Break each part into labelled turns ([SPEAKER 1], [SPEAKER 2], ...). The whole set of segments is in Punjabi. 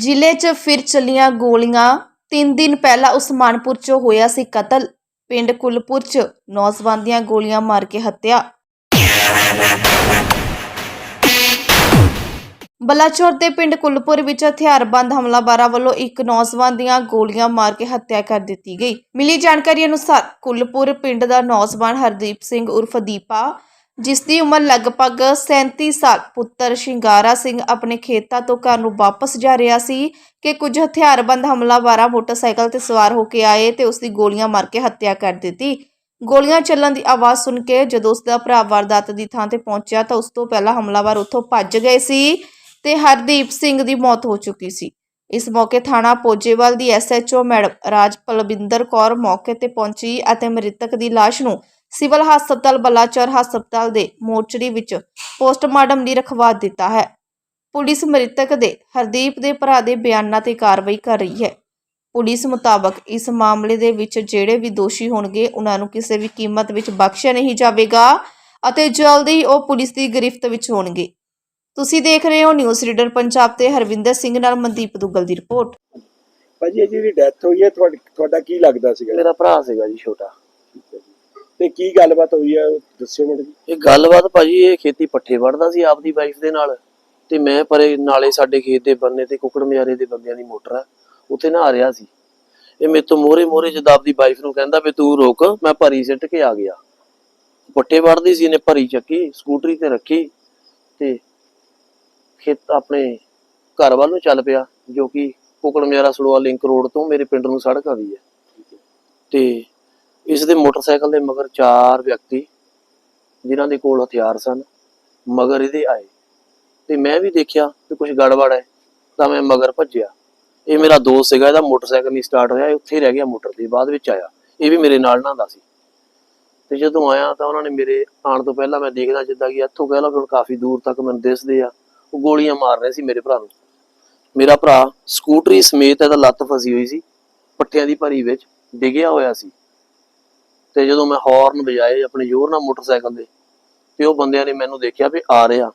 [SPEAKER 1] ਜ਼ਿਲ੍ਹੇ 'ਚ ਫਿਰ ਚੱਲੀਆਂ ਗੋਲੀਆਂ। ਤਿੰਨ ਦਿਨ ਪਹਿਲਾਂ ਉਸਮਾਨਪੁਰ 'ਚ ਹੋਇਆ ਸੀ ਕਤਲ। ਪਿੰਡ ਕੁਲਪੁਰ 'ਚ ਨੌਜਵਾਨ ਦੀਆਂ ਗੋਲੀਆਂ ਮਾਰ ਕੇ ਹੱਤਿਆ। ਬਲਾਚੌਰ ਦੇ ਪਿੰਡ ਕੁਲਪੁਰ ਵਿੱਚ ਹਥਿਆਰਬੰਦ ਹਮਲਾਵਰਾਂ ਵੱਲੋਂ ਇੱਕ ਨੌਜਵਾਨ ਦੀਆਂ ਗੋਲੀਆਂ ਮਾਰ ਕੇ ਹੱਤਿਆ ਕਰ ਦਿੱਤੀ ਗਈ। ਮਿਲੀ ਜਾਣਕਾਰੀ ਅਨੁਸਾਰ ਕੁਲਪੁਰ ਪਿੰਡ ਦਾ ਨੌਜਵਾਨ ਹਰਦੀਪ ਸਿੰਘ ਉਰਫ ਦੀਪਾ ਜਿਸ ਦੀ ਉਮਰ ਲਗਭਗ 37 ਸਾਲ। ਪੁੱਤਰ ਸ਼ਿੰਗਾਰਾ ਸਿੰਘ ਆਪਣੇ ਖੇਤਾਂ ਤੋਂ ਘਰ ਨੂੰ ਵਾਪਸ ਜਾ ਰਿਹਾ ਸੀ ਕਿ ਕੁਝ ਹਥਿਆਰਬੰਦ ਹਮਲਾਵਰਾਂ ਮੋਟਰਸਾਈਕਲ ਤੇ ਸਵਾਰ ਹੋ ਕੇ ਆਏ ਤੇ ਉਸ ਦੀ ਗੋਲੀਆਂ ਮਾਰ ਕੇ ਹੱਤਿਆ ਕਰ ਦਿੱਤੀ। ਗੋਲੀਆਂ ਚੱਲਣ ਦੀ ਆਵਾਜ਼ ਸੁਣ ਕੇ ਜਦੋਂ ਉਸ ਦਾ ਭਰਾ ਵਾਰਦਾਤ ਦੀ ਥਾਂ ਤੇ ਪਹੁੰਚਿਆ ਤਾਂ ਉਸ ਤੋਂ ਪਹਿਲਾਂ ਹਮਲਾਵਰ ਉੱਥੋਂ ਭੱਜ ਗਏ ਸੀ ਤੇ ਹਰਦੀਪ ਸਿੰਘ ਦੀ ਮੌਤ ਹੋ ਚੁੱਕੀ ਸੀ। ਇਸ ਮੌਕੇ ਥਾਣਾ ਪੋਜੇਵਾਲ ਦੀ ਐਸਐਚਓ ਮੈਡਮ ਰਾਜ ਪਲਵਿੰਦਰ ਕੌਰ ਮੌਕੇ ਤੇ ਪਹੁੰਚੀ ਅਤੇ ਮ੍ਰਿਤਕ ਦੀ ਲਾਸ਼ ਨੂੰ ਸਿਵਲ ਹਸਪਤਾਲ ਬਲਾਚੌਰ ਹਸਪਤਾਲ ਦੇ ਮੋਰਚਰੀ ਵਿੱਚ ਪੋਸਟਮਾਰਟਮ ਲਈ ਰਖਵਾ ਦਿੱਤਾ ਹੈ। ਪੁਲਿਸ ਮ੍ਰਿਤਕ ਦੇ ਹਰਦੀਪ ਦੇ ਭਰਾ ਦੇ ਬਿਆਨਾਂ ਤੇ ਕਾਰਵਾਈ ਕਰ ਰਹੀ ਹੈ। ਪੁਲਿਸ ਮੁਤਾਬਕ ਇਸ ਮਾਮਲੇ ਦੇ ਵਿੱਚ ਜਿਹੜੇ ਵੀ ਦੋਸ਼ੀ ਹੋਣਗੇ ਉਹਨਾਂ ਨੂੰ ਕਿਸੇ ਵੀ ਕੀਮਤ ਵਿੱਚ ਬਖਸ਼ਿਆ ਨਹੀਂ ਜਾਵੇਗਾ ਅਤੇ ਜਲਦੀ ਹੀ ਉਹ ਪੁਲਿਸ ਦੀ ਗ੍ਰਿਫਤ ਵਿੱਚ ਹੋਣਗੇ। ਤੁਸੀਂ ਦੇਖ ਰਹੇ ਹੋ ਨਿਊਜ਼ ਰੀਡਰ ਪੰਜਾਬ ਤੇ ਹਰਵਿੰਦਰ ਸਿੰਘ ਨਾਲ ਮਨਦੀਪ ਦੁੱਗਲ ਦੀ ਰਿਪੋਰਟ।
[SPEAKER 2] ਭਾਜੀ ਇਹ ਜਿਹੜੀ ਡੈਥ ਹੋਈ ਹੈ ਤੁਹਾਡੀ ਤੁਹਾਡਾ ਕੀ ਲੱਗਦਾ ਸੀਗਾ?
[SPEAKER 3] ਮੇਰਾ ਭਰਾ ਸੀਗਾ ਜੀ ਛੋਟਾ।
[SPEAKER 2] ਤੇ ਕੀ ਗੱਲਬਾਤ ਹੋਈ ਹੈ ਦੱਸਿਓ ਮੈਨੂੰ।
[SPEAKER 3] ਇਹ ਗੱਲਬਾਤ ਭਾਜੀ, ਇਹ ਖੇਤੀ ਪੱਠੇ ਵੜਦਾ ਸੀ ਆਪਦੀ ਵਾਈਫ ਦੇ ਨਾਲ। ਤੇ ਮੈਂ ਪਰੇ ਨਾਲੇ ਸਾਡੇ ਖੇਤ ਦੇ ਬੰਨੇ ਤੇ ਕੁਕੜ ਮਿਆਰੇ ਦੇ ਬੰਦਿਆਂ ਦੀ ਮੋਟਰ ਆ, ਉੱਥੇ ਨਹਾ ਰਿਹਾ ਸੀ। ਇਹ ਮੇਰੇ ਤੋਂ ਮੋਰੇ ਮੋਰੇ ਜਦ ਆਪਦੀ ਵਾਈਫ ਨੂੰ ਕਹਿੰਦਾ ਵੀ ਤੂੰ ਰੁਕ, ਮੈਂ ਭਰੀ ਸਿੱਟ ਕੇ ਆ ਗਿਆ। ਪੱਠੇ ਵੜਦੀ ਸੀ, ਇਹਨੇ ਭਰੀ ਚੱਕੀ, ਸਕੂਟਰੀ ਤੇ ਰੱਖੀ ਤੇ ਖੇਤ ਆਪਣੇ ਘਰ ਵੱਲ ਨੂੰ ਚੱਲ ਪਿਆ, ਜੋ ਕਿ ਕੁਕੜ ਮਿਆਰਾ ਸੜੋਆ ਲਿੰਕ ਰੋਡ ਤੋਂ ਮੇਰੇ ਪਿੰਡ ਨੂੰ ਸੜਕ ਆਦੀ ਹੈ। ਤੇ ਇਸ ਦੇ ਮੋਟਰਸਾਈਕਲ ਦੇ ਮਗਰ ਚਾਰ ਵਿਅਕਤੀ, ਜਿਨ੍ਹਾਂ ਦੇ ਕੋਲ ਹਥਿਆਰ ਸਨ, ਮਗਰ ਇਹਦੇ ਆਏ। ਤੇ ਮੈਂ ਵੀ ਦੇਖਿਆ ਕਿ ਕੁਝ ਗੜਬੜ ਹੈ, ਤਾਂ ਮੈਂ ਮਗਰ ਭੱਜਿਆ। ਇਹ ਮੇਰਾ ਦੋਸਤ ਸੀਗਾ, ਇਹਦਾ ਮੋਟਰਸਾਈਕਲ ਨਹੀਂ ਸਟਾਰਟ ਹੋਇਆ, ਇਹ ਉੱਥੇ ਰਹਿ ਗਿਆ, ਮੋਟਰ ਤੇ ਬਾਅਦ ਵਿੱਚ ਆਇਆ। ਇਹ ਵੀ ਮੇਰੇ ਨਾਲ ਨਹਾਉਂਦਾ ਸੀ। ਤੇ ਜਦੋਂ ਆਇਆ ਤਾਂ ਉਹਨਾਂ ਨੇ ਮੇਰੇ ਆਉਣ ਤੋਂ ਪਹਿਲਾਂ ਮੈਂ ਦੇਖਦਾ ਜਿੱਦਾਂ ਕਿ ਇੱਥੋਂ ਕਹਿ ਲਓ ਕਿ ਹੁਣ ਕਾਫੀ ਦੂਰ ਤੱਕ ਮੈਨੂੰ ਦਿਸਦੇ ਆ, ਉਹ ਗੋਲੀਆਂ ਮਾਰ ਰਹੇ ਸੀ ਮੇਰੇ ਭਰਾ ਨੂੰ। ਮੇਰਾ ਭਰਾ ਸਕੂਟਰੀ ਸਮੇਤ ਇਹਦਾ ਲੱਤ ਫਸੀ ਹੋਈ ਸੀ, ਪੱਠਿਆਂ ਦੀ ਭਰੀ ਵਿੱਚ ਡਿੱਗਿਆ ਹੋਇਆ ਸੀ। ਤੇ ਜਦੋਂ ਮੈਂ ਹਾਰਨ ਵਜਾਏ ਆਪਣੇ ਜ਼ੋਰ ਨਾਲ ਮੋਟਰਸਾਈਕਲ ਦੇ ਤੇ ਉਹ ਬੰਦਿਆਂ ਨੇ ਮੈਨੂੰ ਦੇਖਿਆ ਵੀ ਆ ਰਿਹਾ।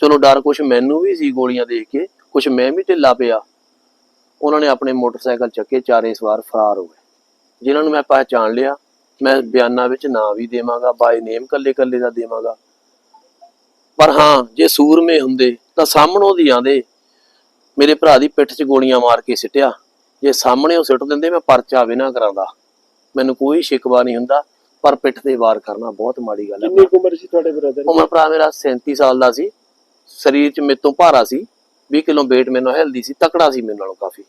[SPEAKER 3] ਚਲੋ ਡਰ ਕੁਛ ਮੈਨੂੰ ਵੀ ਸੀ ਗੋਲੀਆਂ ਦੇਖ ਕੇ, ਕੁਛ ਮੈਂ ਵੀ ਢਿੱਲਾ ਪਿਆ। ਉਹਨਾਂ ਨੇ ਆਪਣੇ ਮੋਟਰਸਾਈਕਲ ਚੱਕੇ, ਚਾਰੇ ਸਵਾਰ ਫਰਾਰ ਹੋ ਗਏ। ਜਿਨ੍ਹਾਂ ਨੂੰ ਮੈਂ ਪਹਿਚਾਣ ਲਿਆ, ਮੈਂ ਬਿਆਨਾਂ ਵਿੱਚ ਨਾਂ ਵੀ ਦੇਵਾਂਗਾ ਬਾਈ ਨੇਮ ਕੱਲੇ ਕੱਲੇ ਦਾ ਦੇਵਾਂਗਾ। ਪਰ ਹਾਂ, ਜੇ ਸੂਰਮੇ ਹੁੰਦੇ, ਤਾਂ ਸਾਹਮਣੋਂ ਦੀ ਆਂਦੇ, ਮੇਰੇ ਭਰਾ ਦੀ ਪਿੱਠ 'ਚ ਗੋਲੀਆਂ ਮਾਰ ਕੇ ਸਿੱਟਿਆ। ਜੇ ਸਾਹਮਣੇ ਉਹ ਸਿੱਟ ਦਿੰਦੇ, ਮੈਂ ਪਰਚਾ ਵੀ ਨਾ ਕਰਾਂਦਾ। ਮੈਨੂੰ ਕੋਈ ਸ਼ਿਕਵਾ ਨਹੀਂ ਹੁੰਦਾ ਪਰ ਪਿੱਠ ਤੇ ਵਾਰ ਕਰਨਾ ਬਹੁਤ ਮਾੜੀ ਗੱਲ
[SPEAKER 2] ਕਿੰਨੀ
[SPEAKER 3] ਹੈ
[SPEAKER 2] ਕੁ ਉਮਰ ਸੀ ਤੁਹਾਡੇ ਬ੍ਰਦਰ
[SPEAKER 3] ਉਮਰ ਭਰਾ ਮੇਰਾ 37 ਸਾਲ ਦਾ ਸੀ। ਸਰੀਰ 'ਚ ਮੇਰੇ ਤੋਂ ਭਾਰਾ ਸੀ। 20 ਕਿਲੋ weight ਮੈਨੂੰ ਹੈਲਦੀ ਸੀ ਤਕੜਾ ਸੀ ਮੇਰੇ ਨਾਲੋਂ ਕਾਫੀ।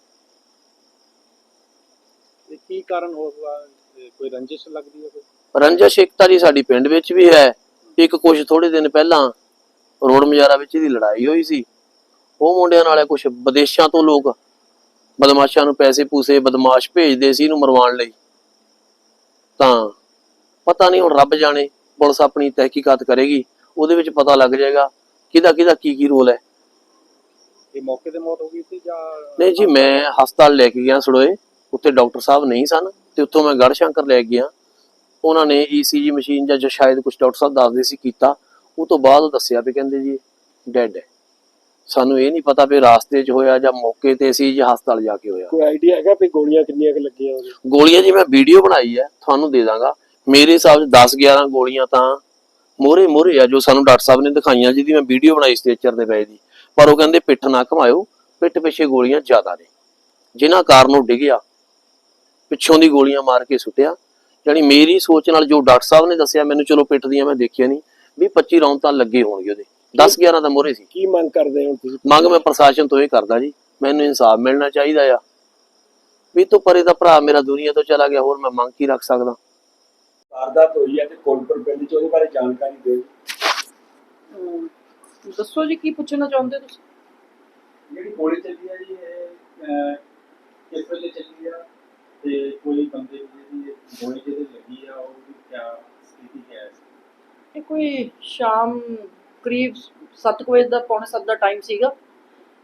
[SPEAKER 4] ਤੇ ਕੀ ਕਾਰਨ ਹੋ ਸਕਦਾ ਇਹ ਕੋਈ ਰੰਜਿਸ਼ ਲੱਗਦੀ ਹੈ ਕੋਈ?
[SPEAKER 3] ਰੰਜਸ਼ ਏਕਤਾ ਜੀ ਸਾਡੀ ਪਿੰਡ ਵਿੱਚ ਵੀ ਹੈ। ਇੱਕ ਕੁਝ ਥੋੜੇ ਦਿਨ ਪਹਿਲਾਂ ਰੋਡ ਮਜਾਰਾ ਵਿੱਚ ਇਹਦੀ ਲੜਾਈ ਹੋਈ ਸੀ। ਉਹ ਮੁੰਡਿਆਂ ਨਾਲੇ ਕੁਝ ਵਿਦੇਸ਼ਾਂ ਤੋਂ ਲੋਕ ਬਦਮਾਸ਼ਾਂ ਨੂੰ ਪੈਸੇ ਪੂਸੇ ਬਦਮਾਸ਼ ਭੇਜਦੇ ਸੀ ਇਹਨੂੰ ਮਰਵਾਉਣ ਲਈ। ਤਾਂ ਪਤਾ ਨਹੀਂ ਹੁਣ ਰੱਬ ਜਾਣੇ ਪੁਲਿਸ ਆਪਣੀ ਤਹਿਕੀਕਾਤ ਕਰੇਗੀ ਉਹਦੇ ਵਿੱਚ ਪਤਾ ਲੱਗ ਜਾਏਗਾ ਕਿਹਦਾ ਕਿਹਦਾ ਕੀ ਕੀ ਰੋਲ ਹੈ।
[SPEAKER 4] ਇਹ ਮੌਕੇ ਤੇ ਮੌਤ ਹੋ ਗਈ ਸੀ ਜਾਂ
[SPEAKER 3] ਨਹੀਂ ਜੀ ਮੈਂ ਹਸਪਤਾਲ ਲੈ ਕੇ ਗਿਆ ਸੜੋਏ ਉੱਥੇ ਡਾਕਟਰ ਸਾਹਿਬ ਨਹੀਂ ਸਨ ਤੇ ਉੱਥੋਂ ਮੈਂ ਗੜ੍ਹ ਸ਼ੰਕਰ ਲੈ ਗਿਆ। ਉਹਨਾਂ ਨੇ ਈਸੀਜੀ ਮਸ਼ੀਨ ਜਾਂ ਜੋ ਸ਼ਾਇਦ ਕੁਝ ਡਾਕਟਰ ਸਾਹਿਬ ਦੱਸਦੇ ਸੀ ਕੀਤਾ ਉਹ ਤੋਂ ਬਾਅਦ ਦੱਸਿਆ ਵੀ ਕਹਿੰਦੇ ਜੀ ਡੈਡ ਹੈ। ਸਾਨੂੰ ਇਹ ਨਹੀਂ ਪਤਾ ਵੀ ਰਾਸਤੇ 'ਚ ਹੋਇਆ ਜਾਂ ਮੌਕੇ ਤੇ ਸੀ ਜਾਂ ਹਸਪਤਾਲ ਜਾ ਕੇ ਹੋਇਆ।
[SPEAKER 2] ਕੋਈ ਆਈਡੀਆ ਹੈਗਾ ਵੀ ਗੋਲੀਆਂ ਕਿੰਨੀਆਂ ਕੁ ਲੱਗੀਆਂ ਉਹਦੇ?
[SPEAKER 3] ਗੋਲੀਆਂ ਜੀ ਮੈਂ ਵੀਡੀਓ ਬਣਾਈ ਹੈ ਤੁਹਾਨੂੰ ਦੇ ਦਾਂਗਾ। ਮੇਰੇ ਹਿਸਾਬ 'ਚ 10 11 ਗੋਲੀਆਂ ਤਾਂ ਮੋਰੇ ਮੋਰੇ ਆ ਜੋ ਸਾਨੂੰ ਡਾਕਟਰ ਸਾਹਿਬ ਨੇ ਦਿਖਾਈਆਂ ਜਿਹਦੀ ਮੈਂ ਵੀਡੀਓ ਬਣਾਈ ਸਟ੍ਰੈਚਰ ਦੇ ਪਏ ਦੀ। ਪਰ ਉਹ ਕਹਿੰਦੇ ਪਿੱਠ ਨਾ ਘਮਾਇਓ ਪਿੱਠ ਪਿੱਛੇ ਗੋਲੀਆਂ ਜ਼ਿਆਦਾ ਨੇ। ਜਿਨ੍ਹਾਂ ਕਾਰਨ ਉਹ ਡਿੱਗਿਆ ਪਿੱਛੋਂ ਦੀ ਗੋਲੀਆਂ ਮਾਰ ਕੇ ਸੁੱਟਿਆ। ਯਾਨੀ ਮੇਰੀ ਸੋਚ ਨਾਲ ਜੋ ਡਾਕਟਰ ਸਾਹਿਬ ਨੇ ਦੱਸਿਆ ਮੈਨੂੰ ਚਲੋ ਪਿੱਠ ਦੀਆਂ ਮੈਂ ਦੇਖਿਆ ਨਹੀਂ ਵੀ 25 ਰੌਂਦ ਤਾਂ ਲੱਗੇ ਹੋਣਗੇ ਉਹਦੇ। 10 11 ਤਾਂ ਮੋਰੇ ਸੀ।
[SPEAKER 2] ਕੀ ਮੰਗ ਕਰਦੇ ਹੋ ਤੁਸੀਂ?
[SPEAKER 3] ਮੰਗ ਮੈਂ ਪ੍ਰਸ਼ਾਸਨ ਤੋਂ ਇਹ ਕਰਦਾ ਜੀ ਮੈਨੂੰ ਇਨਸਾਫ ਮਿਲਣਾ ਚਾਹੀਦਾ ਆ। ਵੀ ਤੋਂ ਪਰੇ ਦਾ ਭਰਾ ਮੇਰਾ ਦੁਨੀਆ ਤੋਂ ਚਲਾ ਗਿਆ ਹੋਰ ਮੈਂ ਮੰਗ ਕੀ ਰੱਖ ਸਕਦਾ?
[SPEAKER 2] ਵਾਰਦਾਤ ਹੋਈ ਹੈ ਤੇ ਕੋਲਪੁਰ ਪਿੰਡ ਚ ਉਹਦੇ ਬਾਰੇ ਜਾਣਕਾਰੀ ਦਿਓ
[SPEAKER 5] ਦੱਸੋ ਜੀ ਕੀ ਪੁੱਛਣਾ ਚਾਹੁੰਦੇ ਤੁਸੀਂ?
[SPEAKER 4] ਜਿਹੜੀ ਗੋਲੀ ਚੱਲੀ ਆ ਜੀ ਇਹ ਕਿਸ ਵੇਲੇ ਚੱਲੀ ਆ? ਤੇ ਕੋਈ ਬੰਦੇ ਦੀ ਜਿਹੜੀ ਗੋਲੀ ਜਿਹਦੇ ਲੱਗੀ ਆ ਉਹਦੀ ਕਿਆ ਸਥਿਤੀ ਹੈ?
[SPEAKER 5] ਇਹ ਕੋਈ ਸ਼ਾਮ ਕਰੀਬ 7 ਵਜੇ ਦਾ ਪੌਣੇ 7 ਦਾ ਟਾਈਮ ਸੀਗਾ।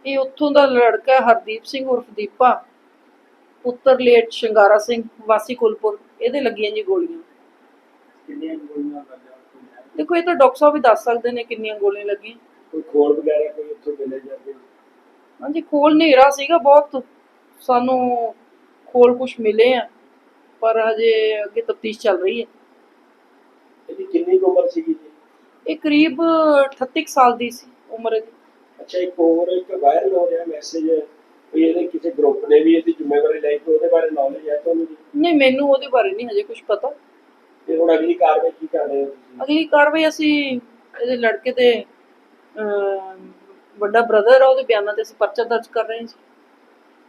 [SPEAKER 5] ਇਹ ਉੱਥੋਂ ਦਾ ਲੜਕਾ ਹਰਦੀਪ ਸਿੰਘ ਉਰਫ ਦੀਪਾ ਪੁੱਤਰ ਲੇਟ ਸ਼ਿੰਗਾਰਾ ਸਿੰਘ ਵਾਸੀ ਕੁਲਪੁਰ ਇਹਦੇ ਲੱਗੀਆਂ ਜੀ ਗੋਲੀਆਂ।
[SPEAKER 4] ਕਿੰਨੀਆਂ?
[SPEAKER 5] ਦੇਖੋ ਇਹ ਤਾਂ ਡਾਕਟਰ ਸਾਹਿਬ ਵੀ ਦੱਸ ਸਕਦੇ ਨੇ ਕਿੰਨੀਆਂ ਗੋਲੀਆਂ ਲੱਗੀਆਂ।
[SPEAKER 2] ਕੋਈ ਖੋਲ ਵਗੈਰਾ ਕੋਈ ਉੱਥੋਂ ਮਿਲੇ ਜਾਂਦੇ
[SPEAKER 5] ਹਾਂਜੀ ਖੋਲ ਹਨੇਰਾ ਸੀਗਾ ਬਹੁਤ। ਸਾਨੂੰ ਖੋਲ ਕੁਝ ਮਿਲੇ ਆ ਪਰ ਹਜੇ ਅੱਗੇ ਤਫਤੀਸ਼ ਚੱਲ ਰਹੀ ਹੈ।
[SPEAKER 2] ਇਹਦੀ ਕਿੰਨੀ ਉਮਰ ਸੀਗੀ ਜੀ?
[SPEAKER 5] ਇਹ ਕਰੀਬ 38 ਕੁ ਸਾਲ ਦੀ ਸੀ ਉਮਰ ਇਹਦੀ।
[SPEAKER 2] ਅੱਛਾ ਇੱਕ ਹੋਰ ਇੱਕ ਵਾਇਰਲ ਹੋ ਰਿਹਾ ਮੈਸੇਜ ਵੀ ਇਹਦੇ ਕਿਸੇ ਗਰੁੱਪ ਨੇ ਵੀ ਇਹਦੀ ਜ਼ਿੰਮੇਵਾਰੀ ਲਈ ਤੇ ਉਹਦੇ ਬਾਰੇ ਨੌਲੇਜ ਹੈ ਤੁਹਾਨੂੰ ਜੀ?
[SPEAKER 5] ਨਹੀਂ ਮੈਨੂੰ ਉਹਦੇ ਬਾਰੇ ਨਹੀਂ ਹਜੇ ਕੁਝ ਪਤਾ।
[SPEAKER 2] ਤੇ ਹੁਣ ਅਗਲੀ ਕਾਰਵਾਈ ਕੀ ਕਰ ਰਹੇ ਹੋ ਤੁਸੀਂ?
[SPEAKER 5] ਅਗਲੀ ਕਾਰਵਾਈ ਅਸੀਂ ਇਹਦੇ ਲੜਕੇ ਦੇ ਵੱਡਾ ਬ੍ਰਦਰ ਆ ਉਹਦੇ ਬਿਆਨਾਂ ਤੇ ਅਸੀਂ ਪਰਚਾ ਦਰਜ ਕਰ ਰਹੇ ਹਾਂ ਜੀ।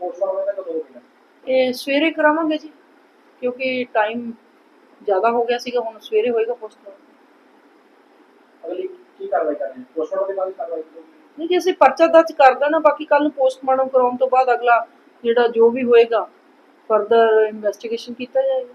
[SPEAKER 4] ਪੋਸਟਮਾਰਟਮ ਦਾ ਕਦੋਂ ਹੋਵੇਗਾ
[SPEAKER 5] ਇਹ ਸਵੇਰੇ ਕਰਾਵਾਂਗੇ ਜੀ ਕਿਉਂਕਿ ਟਾਈਮ ਜ਼ਿਆਦਾ ਹੋ ਗਿਆ ਸੀਗਾ ਹੁਣ ਸਵੇਰੇ ਹੋਏਗਾ ਪੋਸਟਮਾਰਟਮ।
[SPEAKER 4] ਕਾਰਵਾਈ ਕਰ ਪੋਸਟਮਾਰਟਮ ਦੇ ਬਾਅਦ ਕਾਰਵਾਈ
[SPEAKER 5] ਨਹੀਂ ਜੀ, ਅਸੀਂ ਪਰਚਾ ਦਰਜ ਕਰ ਦੇਣਾ, ਬਾਕੀ ਕੱਲ ਨੂੰ ਪੋਸਟਮਾਰਟਮ ਕਰਾਉਣ ਤੋਂ ਬਾਅਦ ਅਗਲਾ ਜਿਹੜਾ ਜੋ ਵੀ ਹੋਏਗਾ ਫਰਦਰ ਇਨਵੈਸਟੀਗੇਸ਼ਨ ਕੀਤਾ ਜਾਏਗਾ।